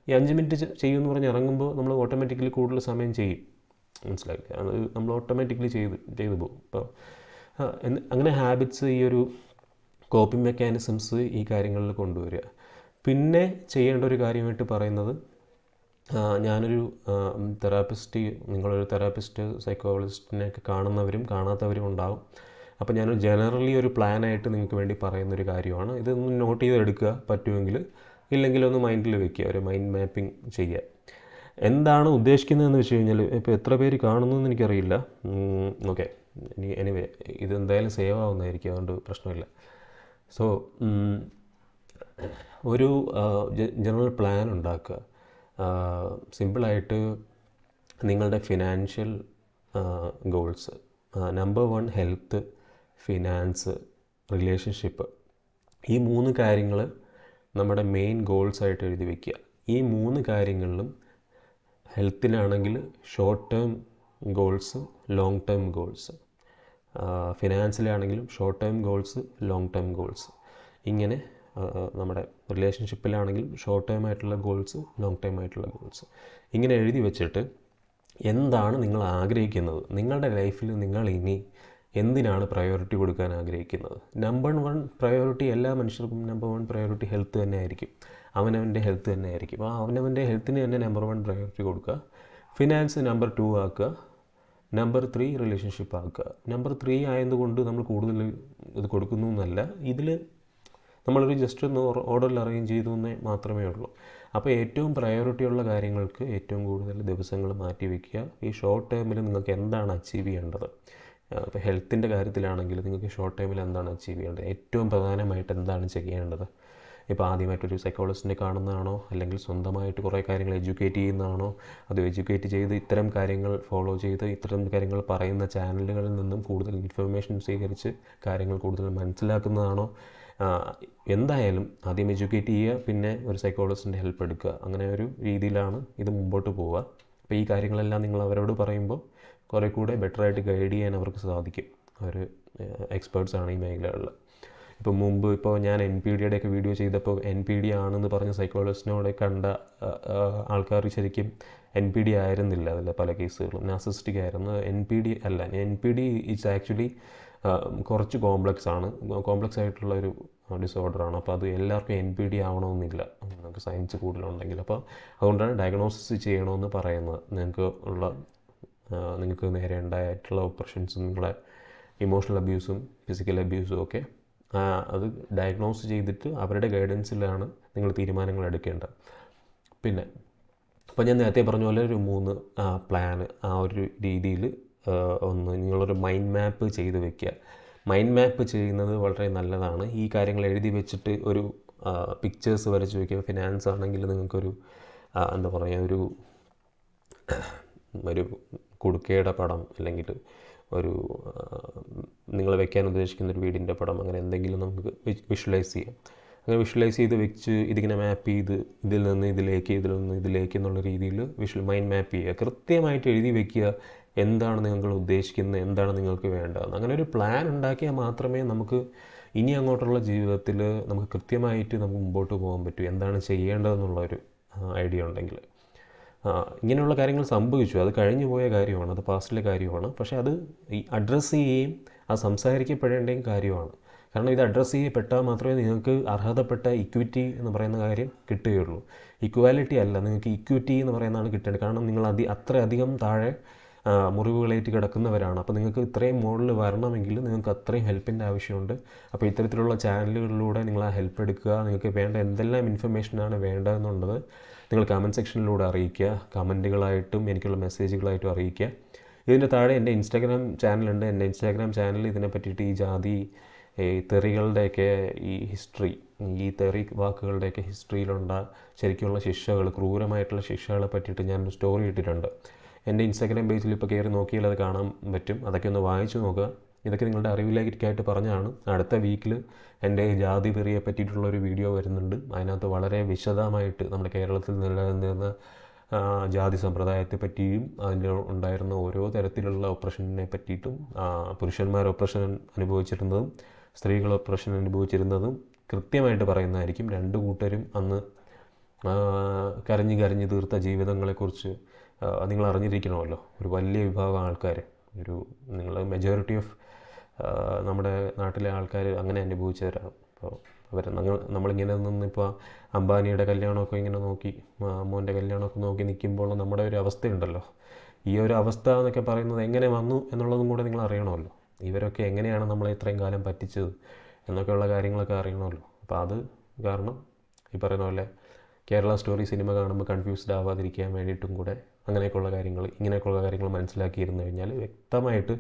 ഈ അഞ്ച് മിനിറ്റ് ചെയ്യുമെന്ന് പറഞ്ഞ് ഇറങ്ങുമ്പോൾ നമ്മൾ ഓട്ടോമാറ്റിക്കലി കൂടുതൽ സമയം ചെയ്യും. മനസ്സിലായില്ലേ അത് നമ്മൾ ഓട്ടോമാറ്റിക്കലി ചെയ്ത് ചെയ്തു പോകും. അപ്പോൾ അങ്ങനെ ഹാബിറ്റ്സ് ഈ ഒരു കോപ്പിംഗ് മെക്കാനിസംസ് ഈ കാര്യങ്ങളിൽ കൊണ്ടുവരിക. പിന്നെ ചെയ്യേണ്ട ഒരു കാര്യമായിട്ട് പറയുന്നത് ഞാനൊരു തെറാപ്പിസ്റ്റ് നിങ്ങളൊരു തെറാപ്പിസ്റ്റ് സൈക്കോളജിസ്റ്റിനെയൊക്കെ കാണുന്നവരും കാണാത്തവരും ഉണ്ടാകും അപ്പോൾ ഞാനൊരു ജനറലി ഒരു പ്ലാനായിട്ട് നിങ്ങൾക്ക് വേണ്ടി പറയുന്ന ഒരു കാര്യമാണ്. ഇതൊന്ന് നോട്ട് ചെയ്തെടുക്കുക പറ്റുമെങ്കിൽ ഇല്ലെങ്കിൽ ഒന്ന് മൈൻഡിൽ വെക്കുക. ഒരു മൈൻഡ് മാപ്പിംഗ് ചെയ്യുക എന്താണ് ഉദ്ദേശിക്കുന്നതെന്ന് വെച്ച് കഴിഞ്ഞാൽ ഇപ്പോൾ എത്ര പേര് കാണുന്നു എന്ന് എനിക്കറിയില്ല. ഓക്കെ എനിവേ ഇത് എന്തായാലും സേവ് ആവുന്നതായിരിക്കും. അതുകൊണ്ട് പ്രശ്നമില്ല. സോ ഒരു ജനറൽ പ്ലാൻ ഉണ്ടാക്കുക. സിമ്പിളായിട്ട് നിങ്ങളുടെ financial goals number one health finance relationship ഈ മൂന്ന് കാര്യങ്ങൾ നമ്മുടെ മെയിൻ ഗോൾസായിട്ട് എഴുതി വയ്ക്കുക ഈ മൂന്ന് കാര്യങ്ങളിലും ഹെൽത്തിനാണെങ്കിൽ short term goals long term goals ഫിനാൻസിലാണെങ്കിലും short term goals long term goals ഇങ്ങനെ നമ്മുടെ റിലേഷൻഷിപ്പിലാണെങ്കിലും ഷോർട്ട് ടേം ആയിട്ടുള്ള ഗോൾസ് ലോങ് ടേം ആയിട്ടുള്ള ഗോൾസ് ഇങ്ങനെ എഴുതി വെച്ചിട്ട് എന്താണ് നിങ്ങൾ ആഗ്രഹിക്കുന്നത്? നിങ്ങളുടെ ലൈഫിൽ നിങ്ങൾ ഇനി എന്തിനാണ് പ്രയോറിറ്റി കൊടുക്കാൻ ആഗ്രഹിക്കുന്നത്? നമ്പർ വൺ പ്രയോറിറ്റി എല്ലാ മനുഷ്യർക്കും നമ്പർ വൺ പ്രയോറിറ്റി ഹെൽത്ത് തന്നെ ആയിരിക്കും അവനവന്റെ ഹെൽത്ത് തന്നെ ആയിരിക്കും ആ അവനവന്റെ ഹെൽത്തിന് തന്നെ നമ്പർ വൺ പ്രയോറിറ്റി കൊടുക്കുക. ഫിനാൻസ് നമ്പർ ടു ആക്കുക. നമ്പർ ത്രീ റിലേഷൻഷിപ്പ് ആക്കുക. നമ്പർ ത്രീ ആയതുകൊണ്ട് നമ്മൾ കൂടുതൽ ഇത് കൊടുക്കുന്നു എന്നല്ല. ഇതിൽ നമ്മളൊരു ജസ്റ്റ് ഒന്ന് ഓർഡറിൽ അറേഞ്ച് ചെയ്തു എന്നേ മാത്രമേ ഉള്ളൂ. അപ്പോൾ ഏറ്റവും പ്രയോറിറ്റി ഉള്ള കാര്യങ്ങൾക്ക് ഏറ്റവും കൂടുതൽ ദിവസങ്ങൾ മാറ്റി വയ്ക്കുക ഈ ഷോർട്ട് ടേമിൽ നിങ്ങൾക്ക് എന്താണ് അച്ചീവ് ചെയ്യേണ്ടത്? ഇപ്പോൾ ഹെൽത്തിന്റെ കാര്യത്തിലാണെങ്കിൽ നിങ്ങൾക്ക് ഷോർട്ട് ടൈമിൽ എന്താണ് അച്ചീവ് ചെയ്യേണ്ടത്? ഏറ്റവും പ്രധാനമായിട്ട് എന്താണ് ചെയ്യേണ്ടത്? ഇപ്പോൾ ആദ്യമായിട്ടൊരു സൈക്കോളജിസ്റ്റിനെ കാണുന്നതാണോ? അല്ലെങ്കിൽ സ്വന്തമായിട്ട് കുറേ കാര്യങ്ങൾ എഡ്യൂക്കേറ്റ് ചെയ്യുന്നതാണോ? അത് എഡ്യൂക്കേറ്റ് ചെയ്ത് ഇത്തരം കാര്യങ്ങൾ ഫോളോ ചെയ്ത് ഇത്തരം കാര്യങ്ങൾ പറയുന്ന ചാനലുകളിൽ നിന്നും കൂടുതൽ ഇൻഫർമേഷൻ സ്വീകരിച്ച് കാര്യങ്ങൾ കൂടുതൽ മനസ്സിലാക്കുന്നതാണോ? എന്തായാലും ആദ്യം എഡ്യൂക്കേറ്റ് ചെയ്യുക പിന്നെ ഒരു സൈക്കോളജിസ്റ്റിന്റെ ഹെൽപ്പ് എടുക്കുക. അങ്ങനെ ഒരു രീതിയിലാണ് ഇത് മുമ്പോട്ട് പോവുക. അപ്പോൾ ഈ കാര്യങ്ങളെല്ലാം നിങ്ങൾ അവരോട് പറയുമ്പോൾ കുറേ കൂടെ ബെറ്ററായിട്ട് ഗൈഡ് ചെയ്യാൻ അവർക്ക് സാധിക്കും. അവർ എക്സ്പേർട്സ് ആണ് ഈ മേഖലകളിൽ. ഇപ്പോൾ മുമ്പ് ഇപ്പോൾ ഞാൻ എൻ പി ഡിയുടെയൊക്കെ വീഡിയോ ചെയ്തപ്പോൾ എൻ പി ഡി ആണെന്ന് പറഞ്ഞ സൈക്കോളജിസ്റ്റിനോടെ കണ്ട ആൾക്കാർ ശരിക്കും എൻ പി ഡി ആയിരുന്നില്ല അതിലെ പല കേസുകളും. നാസിസ്റ്റിക് ആയിരുന്നു എൻ പി ഡി അല്ല N P D it's actually കുറച്ച് കോംപ്ലക്സ് ആണ്. കോംപ്ലക്സ് ആയിട്ടുള്ള ഒരു ഡിസോർഡറാണ് അപ്പോൾ അത് എല്ലാവർക്കും എൻ പി ഡി ആവണമെന്നില്ല. നിങ്ങൾക്ക് സയൻസ് കൂടുതലുണ്ടെങ്കിൽ. അപ്പോൾ അതുകൊണ്ടാണ് ഡയഗ്നോസിസ് ചെയ്യണമെന്ന് പറയുന്നത്. നിങ്ങൾക്ക് ഉള്ള നിങ്ങൾക്ക് നേരെ ഉണ്ടായിട്ടുള്ള ഓപ്പറേഷൻസും നിങ്ങളെ ഇമോഷണൽ അബ്യൂസും ഫിസിക്കൽ അബ്യൂസും ഒക്കെ അത് ഡയഗ്നോസ് ചെയ്തിട്ട് അവരുടെ ഗൈഡൻസിലാണ് നിങ്ങൾ തീരുമാനങ്ങൾ എടുക്കേണ്ടത്. പിന്നെ അപ്പോൾ ഞാൻ നേരത്തെ പറഞ്ഞ പോലെ ഒരു മൂന്ന് പ്ലാൻ ആ ഒരു രീതിയിൽ ഒന്ന് നിങ്ങളൊരു മൈൻഡ് മാപ്പ് ചെയ്ത് വെക്കുക. മൈൻഡ് മാപ്പ് ചെയ്യുന്നത് വളരെ നല്ലതാണ്. ഈ കാര്യങ്ങൾ എഴുതി വെച്ചിട്ട് ഒരു പിക്ചേഴ്സ് വരച്ച് വയ്ക്കുക ഫിനാൻസ് ആണെങ്കിൽ നിങ്ങൾക്കൊരു എന്താ പറയുക ഒരു ഒരു കുടുക്കയുടെ പടം അല്ലെങ്കിൽ ഒരു നിങ്ങൾ വെക്കാൻ ഉദ്ദേശിക്കുന്ന ഒരു വീടിന്റെ പടം അങ്ങനെ എന്തെങ്കിലും നമുക്ക് വിഷ്വലൈസ് ചെയ്യാം. അങ്ങനെ വിഷ്വലൈസ് ചെയ്ത് വെച്ച് ഇതിങ്ങനെ മാപ്പ് ചെയ്ത് ഇതിൽ നിന്ന് ഇതിലേക്ക് ഇതിൽ നിന്ന് ഇതിലേക്ക് എന്നുള്ള രീതിയിൽ വിഷ്വൽ മൈൻഡ് മാപ്പ് ചെയ്യുക. കൃത്യമായിട്ട് എഴുതി വെക്കുക. എന്താണ് നിങ്ങൾ ഉദ്ദേശിക്കുന്നത്? എന്താണ് നിങ്ങൾക്ക് വേണ്ടതെന്ന്. അങ്ങനെ ഒരു പ്ലാൻ ഉണ്ടാക്കിയാൽ മാത്രമേ നമുക്ക് ഇനി അങ്ങോട്ടുള്ള ജീവിതത്തിൽ നമുക്ക് കൃത്യമായിട്ട് നമുക്ക് മുമ്പോട്ട് പോകാൻ പറ്റൂ. എന്താണ് ചെയ്യേണ്ടതെന്നുള്ള ഒരു ഐഡിയ ഉണ്ടെങ്കിൽ. ഇങ്ങനെയുള്ള കാര്യങ്ങൾ സംഭവിച്ചു. അത് കഴിഞ്ഞു പോയ കാര്യമാണ് അത് പാസ്റ്റിലെ കാര്യമാണ്. പക്ഷേ അത് ഈ അഡ്രസ്സ് ചെയ്യുകയും അത് സംസാരിക്കപ്പെടേണ്ടയും കാര്യമാണ്. കാരണം ഇത് അഡ്രസ്സ് ചെയ്യപ്പെട്ടാൽ മാത്രമേ നിങ്ങൾക്ക് അർഹതപ്പെട്ട ഇക്വിറ്റി എന്ന് പറയുന്ന കാര്യം കിട്ടുകയുള്ളൂ. ഇക്വാലിറ്റി അല്ല നിങ്ങൾക്ക് ഇക്വിറ്റി എന്ന് പറയുന്നതാണ് കിട്ടേണ്ടത്. കാരണം നിങ്ങൾ അതി അത്രയധികം താഴെ മുറിവുകളേറ്റ് കിടക്കുന്നവരാണ്. അപ്പോൾ നിങ്ങൾക്ക് ഇത്രയും മുകളിൽ വരണമെങ്കിൽ നിങ്ങൾക്ക് അത്രയും ഹെൽപ്പിന്റെ ആവശ്യമുണ്ട്. അപ്പോൾ ഇത്തരത്തിലുള്ള ചാനലുകളിലൂടെ നിങ്ങൾ ആ ഹെൽപ്പ് എടുക്കുക. നിങ്ങൾക്ക് വേണ്ട എന്തെല്ലാം ഇൻഫർമേഷനാണ് വേണ്ടതെന്നുള്ളത് നിങ്ങൾ കമന്റ് സെക്ഷനിലൂടെ അറിയിക്കുക. കമന്റുകളായിട്ടും എനിക്കുള്ള മെസ്സേജുകളായിട്ടും അറിയിക്കുക. ഇതിന്റെ താഴെ എന്റെ ഇൻസ്റ്റാഗ്രാം ചാനലുണ്ട്. എന്റെ ഇൻസ്റ്റാഗ്രാം ചാനലിൽ ഇതിനെ പറ്റിയിട്ട് ഈ ജാതി ഈ തെറികളുടെയൊക്കെ ഈ ഹിസ്റ്ററി ഈ തെറി വാക്കുകളുടെയൊക്കെ ഹിസ്റ്ററിയിലുണ്ട ശരിക്കുള്ള ശിക്ഷകൾ ക്രൂരമായിട്ടുള്ള ശിക്ഷകളെ പറ്റിയിട്ട് ഞാൻ സ്റ്റോറി ഇട്ടിട്ടുണ്ട്. എന്റെ ഇൻസ്റ്റാഗ്രാം പേജിൽ ഇപ്പോൾ കയറി നോക്കിയാൽ അത് കാണാൻ പറ്റും. അതൊക്കെ ഒന്ന് വായിച്ചു നോക്കുക. ഇതൊക്കെ നിങ്ങളുടെ അറിവിലേക്കായിട്ട് പറഞ്ഞതാണ്. അടുത്ത വീക്കിൽ എന്റെ ജാതി വെറിയെ പറ്റിയിട്ടുള്ളൊരു വീഡിയോ വരുന്നുണ്ട്. അതിനകത്ത് വളരെ വിശദമായിട്ട് നമ്മുടെ കേരളത്തിൽ നിലനിന്നിരുന്ന ജാതി സമ്പ്രദായത്തെ പറ്റിയും അതിന്റെ ഉണ്ടായിരുന്ന ഓരോ തരത്തിലുള്ള ഓപ്പറേഷനെ പറ്റിയിട്ടും പുരുഷന്മാർ ഓപ്പറേഷൻ അനുഭവിച്ചിരുന്നതും സ്ത്രീകൾ ഓപ്പറേഷൻ അനുഭവിച്ചിരുന്നതും കൃത്യമായിട്ട് പറയുന്നതായിരിക്കും. രണ്ട് കൂട്ടരും അന്ന് കരഞ്ഞ് കരഞ്ഞ് തീർത്ത ജീവിതങ്ങളെക്കുറിച്ച് നിങ്ങൾ അറിഞ്ഞിരിക്കണമല്ലോ. ഒരു വലിയ വിഭാഗം ആൾക്കാർ ഒരു നിങ്ങൾ മെജോറിറ്റി ഓഫ് നമ്മുടെ നാട്ടിലെ ആൾക്കാർ അങ്ങനെ അനുഭവിച്ചവരാണ്. അപ്പോൾ അവർ ഞങ്ങൾ നമ്മളിങ്ങനെ നിന്നിപ്പോൾ അംബാനിയുടെ കല്യാണമൊക്കെ ഇങ്ങനെ നോക്കി മോന്റെ കല്യാണമൊക്കെ നോക്കി നിൽക്കുമ്പോൾ നമ്മുടെ ഒരു അവസ്ഥയുണ്ടല്ലോ. ഈ ഒരു അവസ്ഥ എന്നൊക്കെ പറയുന്നത് എങ്ങനെ വന്നു എന്നുള്ളതും കൂടെ നിങ്ങൾ അറിയണമല്ലോ. ഇവരൊക്കെ എങ്ങനെയാണ് നമ്മളെ ഇത്രയും കാലം പറ്റിച്ചത് എന്നൊക്കെയുള്ള കാര്യങ്ങളൊക്കെ അറിയണമല്ലോ. അപ്പോൾ അത് കാരണം ഈ പറയുന്ന പോലെ കേരള സ്റ്റോറി സിനിമ കാണുമ്പോൾ കൺഫ്യൂസ്ഡ് ആവാതിരിക്കാൻ വേണ്ടിയിട്ടും കൂടെ അങ്ങനെയൊക്കെയുള്ള കാര്യങ്ങൾ ഇങ്ങനെയൊക്കെയുള്ള കാര്യങ്ങൾ മനസ്സിലാക്കിയിരുന്നു കഴിഞ്ഞാൽ വ്യക്തമായിട്ട്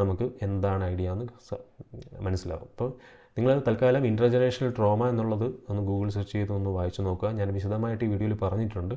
നമുക്ക് എന്താണ് ഐഡിയ എന്ന് മനസ്സിലാവും. അപ്പോൾ നിങ്ങൾ തൽക്കാലം ഇന്റർജനറേഷണൽ ട്രോമ എന്നുള്ളത് ഒന്ന് ഗൂഗിൾ സെർച്ച് ചെയ്ത് ഒന്ന് വായിച്ചു നോക്കുക. ഞാൻ വിശദമായിട്ട് ഈ വീഡിയോയിൽ പറഞ്ഞിട്ടുണ്ട്.